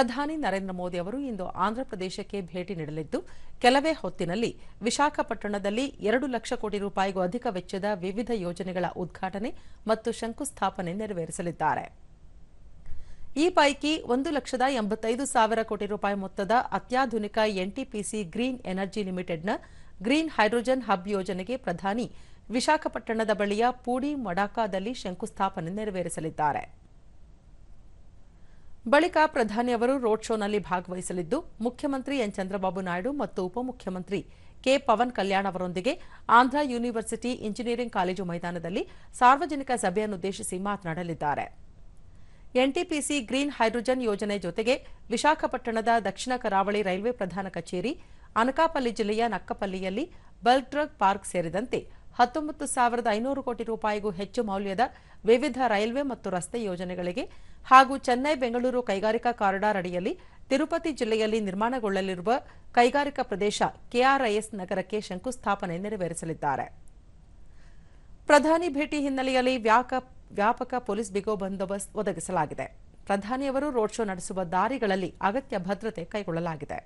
ಪ್ರಧಾನಿ ನರೇಂದ್ರ ಮೋದಿ ಅವರು ಇಂದು ಆಂಧ್ರಪ್ರದೇಶಕ್ಕೆ ಭೇಟಿ ನೀಡಲಿದ್ದು, ಕೆಲವೇ ಹೊತ್ತಿನಲ್ಲಿ ವಿಶಾಖಪಟ್ಟಣದಲ್ಲಿ ಎರಡು ಲಕ್ಷ ಕೋಟಿ ರೂಪಾಯಿಗೂ ಅಧಿಕ ವೆಚ್ಚದ ವಿವಿಧ ಯೋಜನೆಗಳ ಉದ್ಘಾಟನೆ ಮತ್ತು ಶಂಕುಸ್ಥಾಪನೆ ನೆರವೇರಿಸಲಿದ್ದಾರೆ. ಈ ಪೈಕಿ ಒಂದು ಲಕ್ಷದ ಎಂಬತ್ತೈದು ಸಾವಿರ ಕೋಟಿ ರೂಪಾಯಿ ಮೊತ್ತದ ಅತ್ಯಾಧುನಿಕ ಎನ್ಟಿಪಿಸಿ ಗ್ರೀನ್ ಎನರ್ಜಿ ಲಿಮಿಟೆಡ್ನ ಗ್ರೀನ್ ಹೈಡ್ರೋಜನ್ ಹಬ್ ಯೋಜನೆಗೆ ಪ್ರಧಾನಿ ವಿಶಾಖಪಟ್ಟಣದ ಬಳಿಯ ಪೂಡಿ ಮಡಾಕಾದಲ್ಲಿ ಶಂಕುಸ್ಥಾಪನೆ ನೆರವೇರಿಸಲಿದ್ದಾರೆ. ಬಳಿಕ ಪ್ರಧಾನಿ ಅವರು ರೋಡ್ ಶೋನಲ್ಲಿ ಭಾಗವಹಿಸಲಿದ್ದು, ಮುಖ್ಯಮಂತ್ರಿ ಎನ್. ಚಂದ್ರಬಾಬು ನಾಯ್ಡು ಮತ್ತು ಉಪಮುಖ್ಯಮಂತ್ರಿ ಕೆ. ಪವನ್ ಕಲ್ಯಾಣ್ ಅವರೊಂದಿಗೆ ಆಂಧ್ರ ಯೂನಿವರ್ಸಿಟಿ ಇಂಜಿನಿಯರಿಂಗ್ ಕಾಲೇಜು ಮೈದಾನದಲ್ಲಿ ಸಾರ್ವಜನಿಕ ಸಭೆಯನ್ನುದ್ದೇಶಿಸಿ ಮಾತನಾಡಲಿದ್ದಾರೆ. ಎನ್ಟಿಪಿಸಿ ಗ್ರೀನ್ ಹೈಡ್ರೋಜನ್ ಯೋಜನೆ ಜೊತೆಗೆ ವಿಶಾಖಪಟ್ಟಣದ ದಕ್ಷಿಣ ಕರಾವಳಿ ರೈಲ್ವೆ ಪ್ರಧಾನ ಕಚೇರಿ, ಅನಕಾಪಲ್ಲಿ ಜಿಲ್ಲೆಯ ನಕ್ಕಪಲ್ಲಿಯಲ್ಲಿ ಬಲ್ಕ್ ಡ್ರಗ್ ಪಾರ್ಕ್ ಸೇರಿದಂತೆ ಹತ್ತೊಂಬತ್ತು ಸಾವಿರದ ಐನೂರು ಕೋಟಿ ರೂಪಾಯಿಗೂ ಹೆಚ್ಚು ಮೌಲ್ಯದ ವಿವಿಧ ರೈಲ್ವೆ ಮತ್ತು ರಸ್ತೆ ಯೋಜನೆಗಳಿಗೆ ಹಾಗೂ ಚೆನ್ನೈ ಬೆಂಗಳೂರು ಕೈಗಾರಿಕಾ ಕಾರಿಡಾರ್ ಅಡಿಯಲ್ಲಿ ತಿರುಪತಿ ಜಿಲ್ಲೆಯಲ್ಲಿ ನಿರ್ಮಾಣಗೊಳ್ಳಲಿರುವ ಕೈಗಾರಿಕಾ ಪ್ರದೇಶ ಕೆಆರ್ಐಎಸ್ ನಗರಕ್ಕೆ ಶಂಕುಸ್ಥಾಪನೆ ನೆರವೇರಿಸಲಿದ್ದಾರೆ. ಪ್ರಧಾನಿ ಭೇಟಿ ಹಿನ್ನೆಲೆಯಲ್ಲಿ ವ್ಯಾಪಕ ಪೊಲೀಸ್ ಬಿಗೋ ಬಂದೋಬಸ್ತ್ ಒದಗಿಸಲಾಗಿದೆ. ಪ್ರಧಾನಿಯವರು ರೋಡ್ ಶೋ ನಡೆಸುವ ದಾರಿಗಳಲ್ಲಿ ಅಗತ್ಯ ಭದ್ರತೆ ಕೈಗೊಳ್ಳಲಾಗಿದೆ.